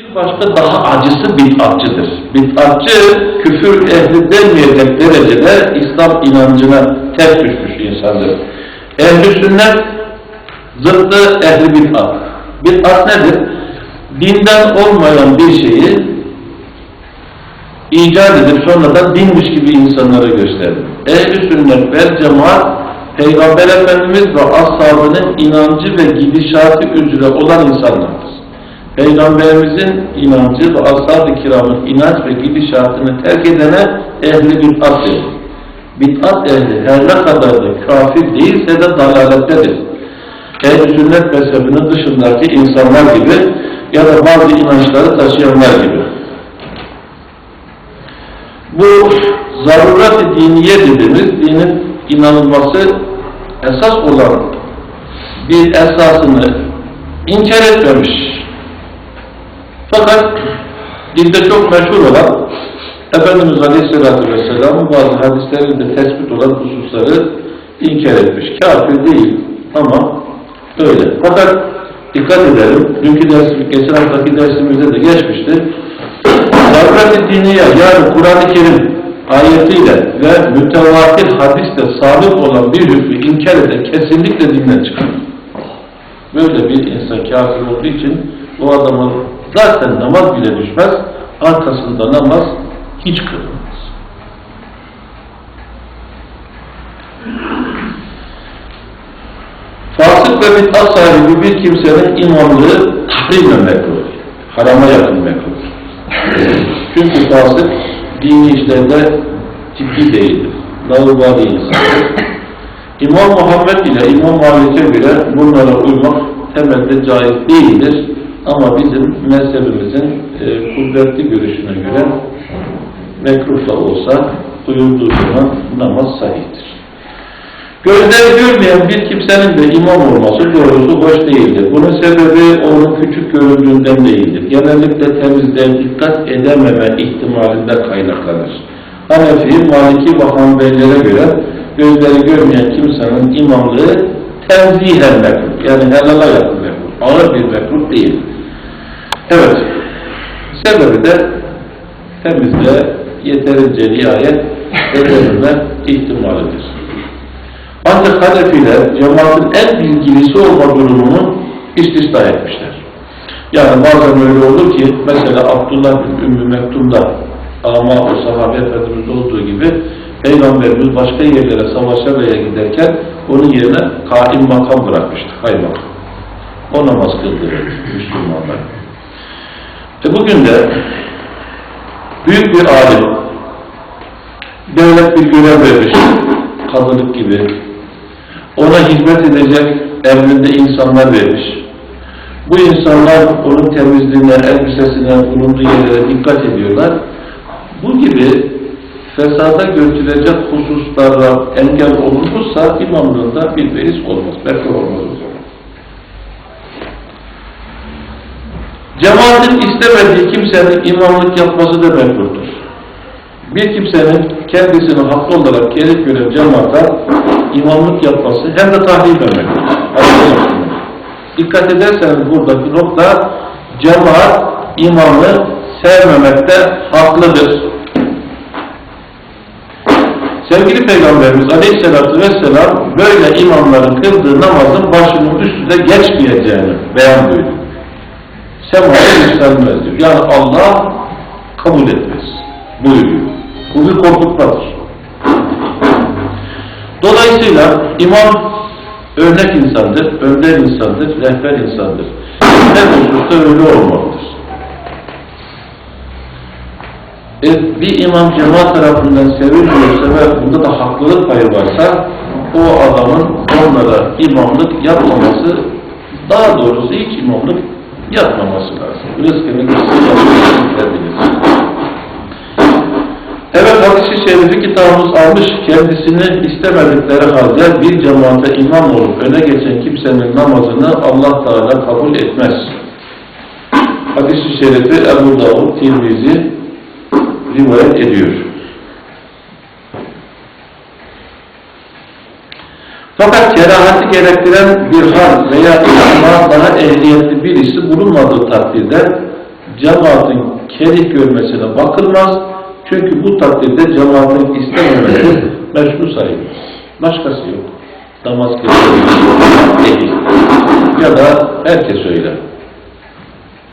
Bir başka daha acısı bid'atçıdır. Bid'atçı küfür ehli denmeyecek derecede İslam inancına ters düşmüş insandır. Ehli sünnet zıttı ehli bid'at. Bid'at nedir? Dinden olmayan bir şeyi icat edip sonradan dinmiş gibi insanlara gösterir. Ehli sünnet vel cemaat Peygamber Efendimiz ve ashabının inancı ve gidişatı üzere olan insanlardır. Peygamberimizin inancı ve ashab-ı kiramın inanç ve gidişatını terk edene ehli bid'at denir. Bid'at ehli her ne kadar da kafir değilse de dalalettedir. Ehl-i sünnet mezhebinin dışındaki insanlar gibi ya da bazı inançları taşıyanlar gibi. Bu zarurat-ı diniye dediğimiz dinin inanılması esas olan bir esasını inkar etmemiş. Fakat dinde çok meşhur olan Efendimiz Aleyhisselatü Vesselam'ın bazı hadislerinde tespit olan hususları inkar etmiş. Kafir değil ama öyle. Fakat dikkat edelim, dünkü ders, geçen haftaki dersimizde de geçmişti. Zaruret-i diniye yani Kur'an-ı Kerim ayetiyle ve mütevatir hadiste sabit olan bir hükmü inkar eden kesinlikle dinden çıkar. Böyle bir insan kafir olduğu için o adamın zaten namaz bile düşmez, arkasında namaz hiç kılınmaz. Fasık ve bid'at sahibi bir kimsenin imamlığı tahrimen mekruh. Harama yakın mekruh. Çünkü fasık dini işlerde ciddi değildir. Laubali insandır. İmam Muhammed ile İmam Malik'e bile bunlara uymak temelde caiz değildir. Ama bizim mezhebimizin e, kudretli görüşüne göre mekruh da olsa uyulduğu zaman namaz sahihtir. Gözleri görmeyen bir kimsenin de imam olması doğrusu hoş değildir. Bunun sebebi onun küçük göründüğünden değildir. Genellikle temizliğe dikkat edememe ihtimalinde kaynaklanır. Hanefi, Maliki ve Hanbelilere göre gözleri görmeyen kimsenin imamlığı tenzihen mekruh. Yani helala yakın mekruh. Ağır bir mekruh değil. Evet. Sebebi de temizliğe yeterince riayet edilme ihtimalidir. Ancak Hanefiler cemaatin en bilgilisi olma durumunu istisna etmişler. Yani bazen öyle olur ki mesela Abdullah bin Ümmü Mektum'da ama o sahabe efendimizde olduğu gibi Peygamberimiz başka yerlere savaşa veya giderken onun yerine kaim makam bırakmıştı. Kaymak. O namaz kıldırır Müslümanlar. E bugün de büyük bir alim devlet bir görev vermiş kadılık gibi ona hizmet edecek emrinde insanlar vermiş. Bu insanlar onun temizliğine, elbisesine, bulunduğu yerlere dikkat ediyorlar. Bu gibi fesada götürecek hususlara engel olunursa imamlığında bir beis olmaz, bekle olmaz Cemaatin istemediği kimsenin imamlık yapması da mekruhtur. Bir kimsenin kendisini haklı olarak gelip gören cemaata imamlık yapması hem de tahrip etmektir. Dikkat ederseniz buradaki nokta cemaat imamı sevmemekte haklıdır. Sevgili Peygamberimiz Aleyhisselatü Vesselam böyle imamların kıldığı namazın başının üstünde geçmeyeceğini beyan buyuruyor. Semaya yükselmez diyor. Yani Allah kabul etmez buyuruyor. Bu bir korkutmadır. Dolayısıyla imam örnek insandır, önder insandır, rehber insandır. Her hususta öyle olmalıdır. E, bir imam cemaat tarafından sevilmiyorsa ve bunda da haklılık payı varsa o adamın onlara imamlık yapmaması daha doğrusu hiç imamlık yapmaması lazım. Rızkını kısmı Evet hadis-i şerifi kitabımız almış kendisini istemedikleri halde bir cemaate imam olup öne geçen kimsenin namazını Allah Teala kabul etmez. Hadis-i şerifi Ebu Davud Tirmizi rivayet ediyor. Fakat kerahati gerektiren bir hal veya imama daha ehliyetli birisi bulunmadığı takdirde cemaatin kerih görmesine bakılmaz. Çünkü bu takdirde cemaatin istememesi meşru sayılır. Başkası yok. Namaz değil. Ya da herkes öyle.